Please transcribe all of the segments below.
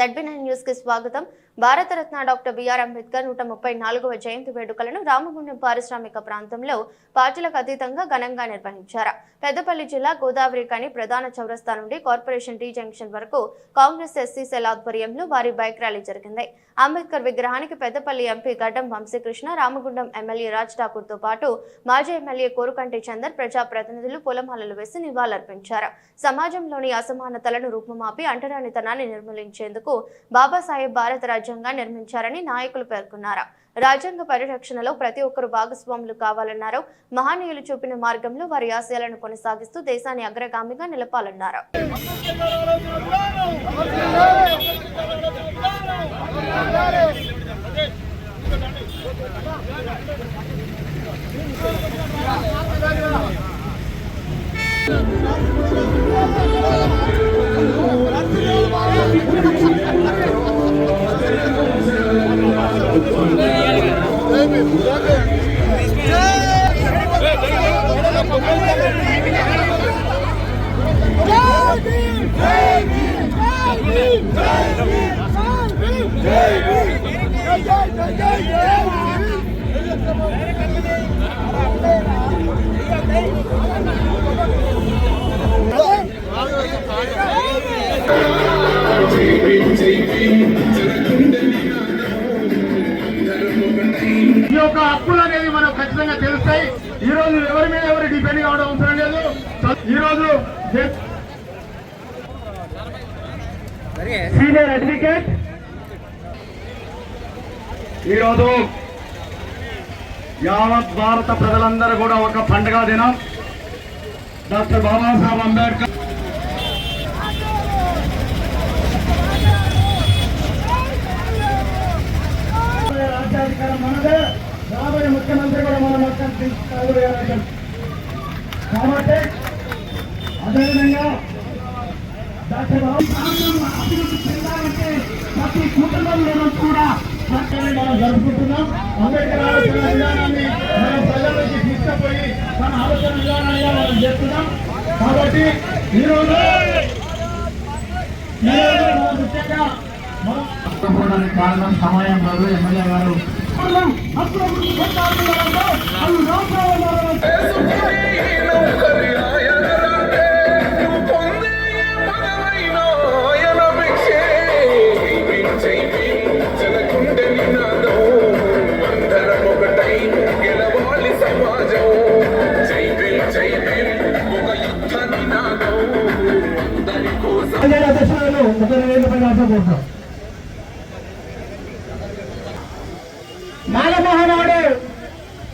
ZB nine న్యూస్కి స్వాగతం. Bharat Ratna doctor BR Ambedkar నూట ముప్పై నాలుగవ జయంతి వేడుకలను రామగుండం పారిశ్రామిక ప్రాంతంలో పార్టీలకు అతీతంగా ఘనంగా నిర్వహించారు. పెద్దపల్లి జిల్లా గోదావరి కని ప్రధాన చౌరస్తా నుండి కార్పొరేషన్ టీ జంక్షన్ వరకు కాంగ్రెస్ ఎస్సీ సెల్ ఆధ్వర్యంలో వారి బైక్ ర్యాలీ జరిగింది. అంబేద్కర్ విగ్రహానికి పెద్దపల్లి ఎంపీ గడ్డం వంశీకృష్ణ రామగుండం ఎమ్మెల్యే రాజ్ ఠాకూర్తో పాటు మాజీ ఎమ్మెల్యే కోరుకంటి చందర్ ప్రజాప్రతినిధులు పొలమాలలు వేసి నివాళులర్పించారు. సమాజంలోని అసమానతలను రూపుమాపి అంటరానితనాన్ని నిర్మూలించేందుకు బాబాసాహెబ్ భారత రాజ్యాంగాన్ని నిర్మించారని నాయకులు పేర్కొన్నారు. రాజ్యాంగ పరిరక్షణలో ప్రతి ఒక్కరు భాగస్వాములు కావాలన్నారు. మహనీయులు చూపిన మార్గంలో వారి ఆశయాలను కొనసాగిస్తూ దేశాన్ని అగ్రగామిగా నిలపాలన్నారు. ఈ యొక్క హక్కులు అనేది మనకు ఖచ్చితంగా తెలుస్తాయి. ఈ రోజు ఎవరి మీద ఎవరు డిపెండ్ కావడం అవసరం లేదు. ఈ రోజు సీనియర్ అడ్వకేట్. ఈరోజు యావత్ భారత ప్రజలందరూ కూడా ఒక పండుగ దినం. డాక్టర్ బాబాసాహెబ్ అంబేద్కర్ రాజ్యాధికారం మనదే. రాబోయే ముఖ్యమంత్రి కూడా మనం ముఖ్యమంత్రి కాబట్టి అదేవిధంగా అభివృద్ధి చెందాలంటే ప్రతి కూడా చర్చని మనం జరుపుకుంటున్నాం అంబేద్కర్ ఆలోచన విధానాన్ని మనం ప్రజలకి తీసుకుపోయి మన ఆలోచన విధానాన్ని మనం చేస్తున్నాం కాబట్టి ఈరోజు ఈరోజు మనం ముఖ్యంగా మనం కారణం సమయం కాదు ఎమ్మెల్యే గారు అధ్యక్షులు ఒక వేదికపై రాసబోతాం నాగమోహనుడు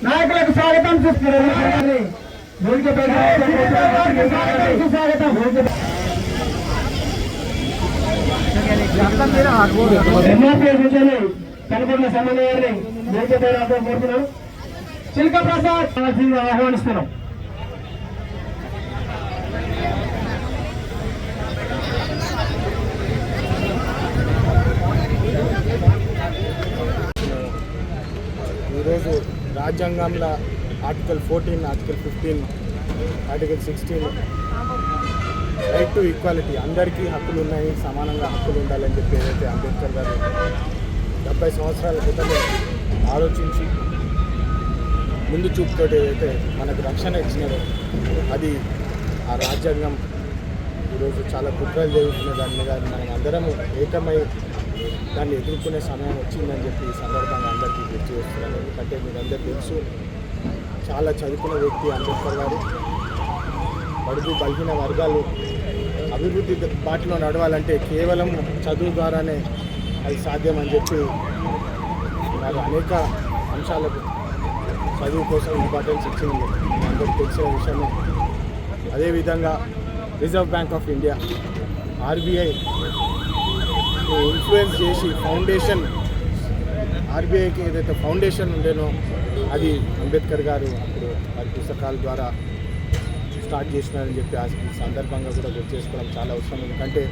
నాయకులకు స్వాగతం. చూస్తున్నారు వేదికపై సమన్వయాన్ని వేదికపై కోరుతున్నాం చిల్క ప్రసాద్ ఆహ్వానిస్తున్నాం ఈరోజు రాజ్యాంగంలో article fourteen article fifteen article sixteen right to equality అందరికీ హక్కులు ఉన్నాయి సమానంగా హక్కులు ఉండాలని చెప్పి ఏదైతే అంబేద్కర్ గారు డెబ్బై సంవత్సరాల క్రితమే ఆలోచించి ముందు చూపుతోటి ఏదైతే మనకు రక్షణ ఇచ్చినారో అది ఆ రాజ్యాంగం ఈరోజు చాలా కుట్రలు జరుగుతున్న దాని మీద మనం అందరము ఏకమై దాన్ని ఎదుర్కొనే సమయం వచ్చిందని చెప్పి ఈ సందర్భంగా అందరికీ గుర్తు చేస్తున్నాను. ఎందుకంటే మీరందరూ అందరికీ తెలుసు చాలా చదువుకున్న వ్యక్తి అంబేద్కర్ గారు. బడుగు బలిగిన వర్గాలు అభివృద్ధి బాటలో నడవాలంటే కేవలం చదువు ద్వారానే అది సాధ్యం అని చెప్పి వారు అనేక అంశాలకు చదువు కోసం ఇంపార్టెన్స్ ఇచ్చింది. మీ అందరికీ తెలిసిన విషయమే. అదేవిధంగా reserve bank of India RBI influence చేసి ఫౌండేషన్ ఆర్బీఐకి ఏదైతే ఫౌండేషన్ ఉండేనో అది అంబేద్కర్ గారు అప్పుడు వారి పుస్తకాల ద్వారా స్టార్ట్ చేసినారని చెప్పి ఆ ఈ సందర్భంగా కూడా గుర్తు చేసుకోవడం చాలా అవసరం. ఎందుకంటే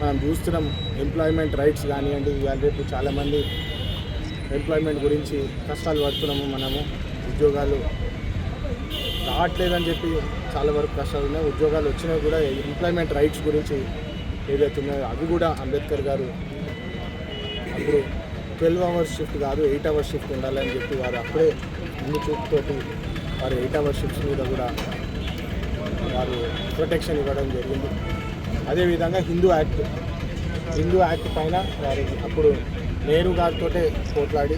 మనం చూస్తున్నాం ఎంప్లాయ్మెంట్ రైట్స్ కానివ్వండి ఇవాళ రేపు చాలామంది ఎంప్లాయ్మెంట్ గురించి కష్టాలు పడుతున్నాము మనము ఉద్యోగాలు రావట్లేదని చెప్పి చాలా వరకు కష్టాలు ఉన్నాయి. ఉద్యోగాలు వచ్చినా కూడా ఎంప్లాయ్మెంట్ రైట్స్ గురించి ఏదైతే ఉన్నాయో అవి కూడా అంబేద్కర్ గారు అప్పుడు ట్వెల్వ్ అవర్స్ షిఫ్ట్ కాదు ఎయిట్ అవర్స్ షిఫ్ట్ ఉండాలని చెప్పి వారు అప్పుడే ముందు చూపుతోటి వారు ఎయిట్ అవర్స్ షిఫ్ట్స్ మీద కూడా వారు ప్రొటెక్షన్ ఇవ్వడం జరిగింది. అదేవిధంగా హిందూ యాక్ట్ హిందూ యాక్ట్ పైన వారు అప్పుడు నేరు గారితో పోట్లాడి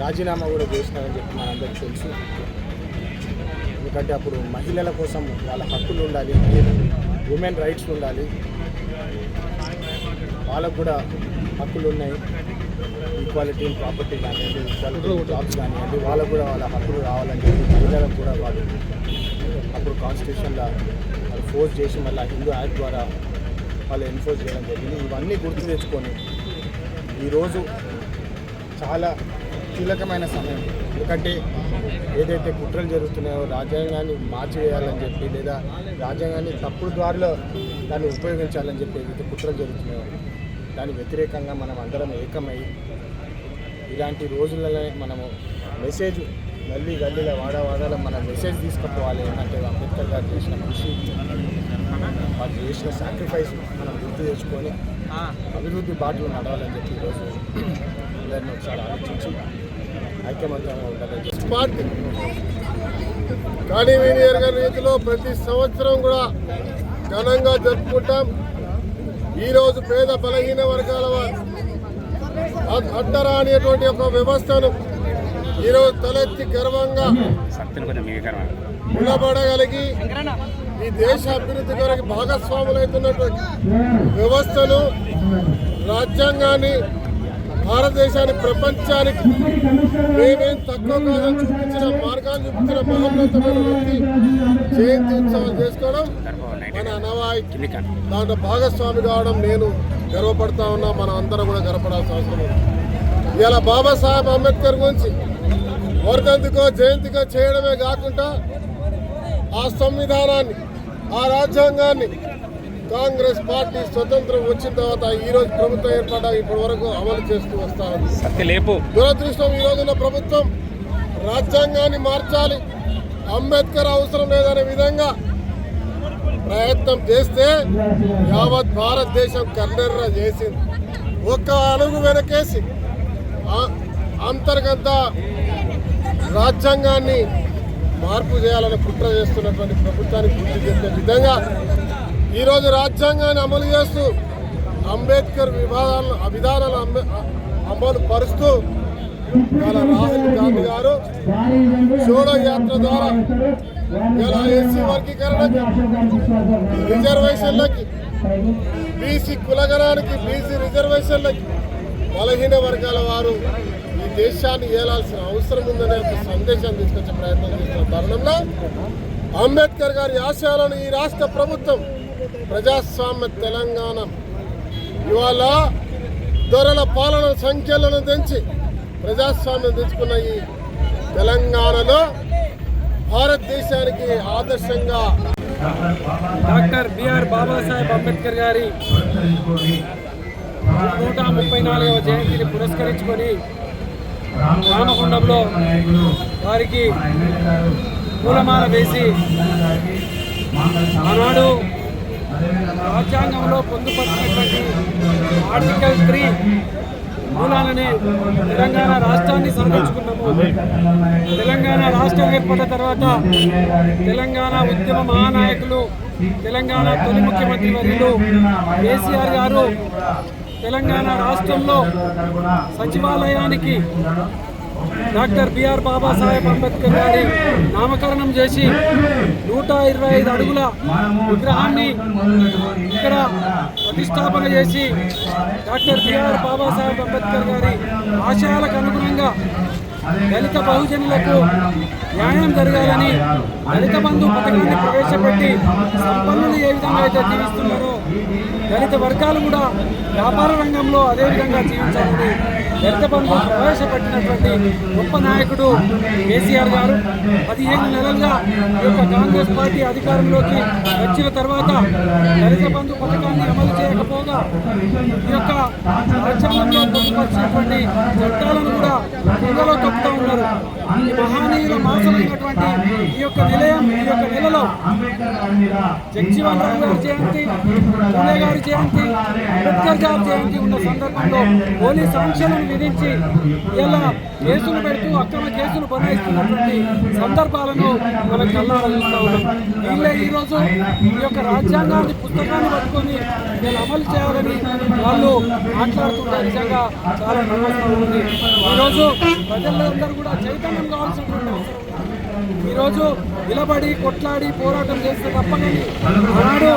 రాజీనామా కూడా చేసినారని చెప్పి మనందరికీ తెలుసు. ఎందుకంటే అప్పుడు మహిళల కోసం వాళ్ళ హక్కులు ఉండాలి. ఉమెన్ రైట్స్ ఉండాలి. వాళ్ళకు కూడా హక్కులు ఉన్నాయి. ఈక్వాలిటీ ప్రాపర్టీ కానివ్వండి ఈక్వాలిటీ జాబ్స్ కానివ్వండి వాళ్ళకు కూడా వాళ్ళ హక్కులు రావాలని చెప్పి మహిళలకు కూడా వాళ్ళు అప్పుడు కాన్స్టిట్యూషన్లో వాళ్ళు ఫోర్స్ చేసి మళ్ళీ హిందూ యాక్ట్ ద్వారా వాళ్ళు ఎన్ఫోర్స్ చేయడం జరిగింది. ఇవన్నీ గుర్తు తెచ్చుకొని ఈరోజు చాలా కీలకమైన సమయం. ఎందుకంటే ఏదైతే కుట్రలు జరుగుతున్నాయో రాజ్యాంగాన్ని మార్చివేయాలని చెప్పి లేదా రాజ్యాంగాన్ని తప్పుడు ద్వారాలో దాన్ని ఉపయోగించాలని చెప్పి ఏదైతే కుట్రలు జరుగుతున్నాయో దాని వ్యతిరేకంగా మనం అందరం ఏకమై ఇలాంటి రోజులలో మనము మెసేజ్ గల్లీ గల్లీలో వాడ వాడాలో మన మెసేజ్ తీసుకుపోవాలి ఏంటంటే అంబేద్కర్ గారు చేసిన కృషి వాళ్ళు చేసిన సాక్రిఫైస్ మనం గుర్తు చేసుకొని అభివృద్ధి బాటలు నడవాలని చెప్పి ఈరోజు అందరిని ఒకసారి ఆలోచించి ఐక్యమత్యంగా ఉండాలని పార్టీ. కానీ కాణివేణియర్ గారి రీతిలో ప్రతి సంవత్సరం కూడా ఘనంగా జరుపుకుంటాం. ఈరోజు పేద బలహీన వర్గాల వారు అడ్డరా అనేటువంటి ఒక వ్యవస్థను ఈరోజు తలెత్తి గర్వంగా నిలబడగలిగి ఈ దేశ అభివృద్ధి కొరకు భాగస్వాములైతున్నటువంటి వ్యవస్థను రాజ్యాంగాన్ని భారతదేశాన్ని ప్రపంచానికి మేమేం తక్కువ కాదని చూపించిన మార్గాన్ని చూపించిన మహోన్నతమైన వ్యక్తి జయంతి ఉత్సవం చేసుకోవడం మన అనవాయితీ దాంట్లో భాగస్వామి కావడం నేను గర్వపడతా ఉన్నా మనం అందరం కూడా గర్వపడాల్సిన అవసరం ఉంది. ఇలా బాబాసాహెబ్ అంబేద్కర్ గురించి వర్ధంతికో జయంతికో చేయడమే కాకుండా ఆ సంవిధానాన్ని ఆ రాజ్యాంగాన్ని కాంగ్రెస్ పార్టీ స్వతంత్రం వచ్చిన తర్వాత ఈ రోజు ప్రభుత్వం ఏర్పడ్డా ఇప్పటి వరకు అమలు చేస్తూ వస్తా ఉంది. దురదృష్టం ఈ రోజున్న ప్రభుత్వం రాజ్యాంగాన్ని మార్చాలి. అంబేద్కర్ అవసరం లేదనే విధంగా ప్రయత్నం చేస్తే యావత్ భారతదేశం కన్నెర్ర చేసింది. ఒక్క అడుగు వెనకేసి అంతర్గత రాజ్యాంగాన్ని మార్పు చేయాలని కుట్ర చేస్తున్నటువంటి ప్రభుత్వానికి గుర్తు చేసే విధంగా ఈరోజు రాజ్యాంగాన్ని అమలు చేస్తూ అంబేద్కర్ విభాగాలను విధానాలు అంబే- అమలు పరుస్తూ ఇవాళ రాహుల్ గాంధీ గారు షోడో యాత్ర ద్వారా ఇలా ఎస్సీ వర్గీకరణకి రిజర్వేషన్లకి బీసీ కులగణానికి బీసీ రిజర్వేషన్లకి బలహీన వర్గాల వారు ఈ దేశాన్ని ఏలాల్సిన అవసరం ఉందనే ఒక సందేశం తీసుకొచ్చే ప్రయత్నం చేస్తున్న తరుణంలో అంబేద్కర్ గారి ఆశయాలను ఈ రాష్ట్ర ప్రభుత్వం ప్రజాస్వామ్య తెలంగాణ ఇవాళ దొరల పాలన సంఖ్యలను తెంచి ప్రజాస్వామ్యం తెచ్చుకున్న ఈ తెలంగాణలో భారతదేశానికి ఆదర్శంగా డాక్టర్ బిఆర్ బాబాసాహెబ్ అంబేద్కర్ గారి నూట ముప్పై నాలుగవ జయంతిని పురస్కరించుకొని రామగుండంలో వారికి పూలమాల వేసి ఆనాడు రాజ్యాంగంలో పొందుపరిచినటువంటి ఆర్టికల్ త్రీ మూలాలని తెలంగాణ రాష్ట్రాన్ని సంరక్షించుకున్నాము. తెలంగాణ రాష్ట్రం ఏర్పడిన తర్వాత తెలంగాణ ఉద్యమ మహానాయకులు తెలంగాణ తొలి ముఖ్యమంత్రి వర్యులు కేసీఆర్ గారు తెలంగాణ రాష్ట్రంలో సచివాలయానికి డాక్టర్ బిఆర్ బాబాసాహెబ్ అంబేద్కర్ గారి నామకరణం చేసి నూట ఇరవై ఐదు అడుగుల విగ్రహాన్ని ఇక్కడ ప్రతిష్టాపన చేసి డాక్టర్ బిఆర్ బాబాసాహెబ్ అంబేద్కర్ గారి ఆశయాలకు అనుగుణంగా దళిత బహుజనులకు న్యాయం జరగాలని దళిత బంధు పథకాన్ని ప్రవేశపెట్టి సంపన్నులు ఏ విధంగా అయితే జీవిస్తున్నారో దళిత వర్గాలు కూడా వ్యాపార రంగంలో అదేవిధంగా జీవించాలని దళిత బంధు ప్రవేశపెట్టినటువంటి గొప్ప నాయకుడు కేసీఆర్ గారు. పదిహేను నెలలుగా ఈ యొక్క కాంగ్రెస్ పార్టీ అధికారంలోకి వచ్చిన తర్వాత దళిత బంధు పథకాన్ని అమలు చేయకపోగా ఈ యొక్క రాజ్యాంగంలో పొందుపరిచినటువంటి చట్టాలను కూడా కుంగలో కప్పుతూ ఉన్నారు మహానీయుల మాసమైనటువంటి ఈ యొక్క నిలయం ఈ యొక్క నెలలో జగ్జీవన్ రామ్ గారి జయంతి పూలే గారి జయంతి అంబేద్కర్ గారి జయంతి ఉన్న సందర్భంలో పోలీస్ ఆంక్షలను విధించి ఇలా కేసులు పెడుతూ అక్రమ కేసులు బనాయిస్తున్నటువంటి సందర్భాలను మనం కళ్ళారా చూస్తూ ఉన్నాం. వీళ్ళే ఈరోజు ఈ యొక్క రాజ్యాంగాన్ని పుస్తకాన్ని పట్టుకొని నేను అమలు చేయాలని వాళ్ళు మాట్లాడుతుంటే నిజంగా చాలా నమ్మకం ఉంది. ఈరోజు ప్రజలందరూ కూడా చైతన్యం కావాల్సినటువంటి అవసరం ఈరోజు నిలబడి కొట్లాడి పోరాటం చేస్తే తప్పని ఆనాడు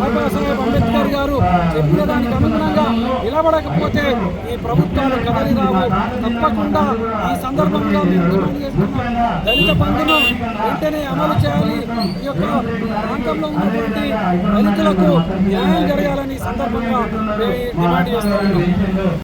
బాబాసాహెబ్ అంబేద్కర్ గారు చెప్పిన దానికి అనుగుణంగా నిలబడకపోతే ఈ ప్రభుత్వాలు కదలి రావు తప్పకుండా ఈ సందర్భంగా మేము చేస్తున్నాం. దళిత బంధును వెంటనే అమలు చేయాలి. ఈ యొక్క ప్రాంతంలో ఉన్నటువంటి దళితులకు న్యాయం జరగాలని సందర్భంగా మేము డిమాండ్ చేస్తున్నాం.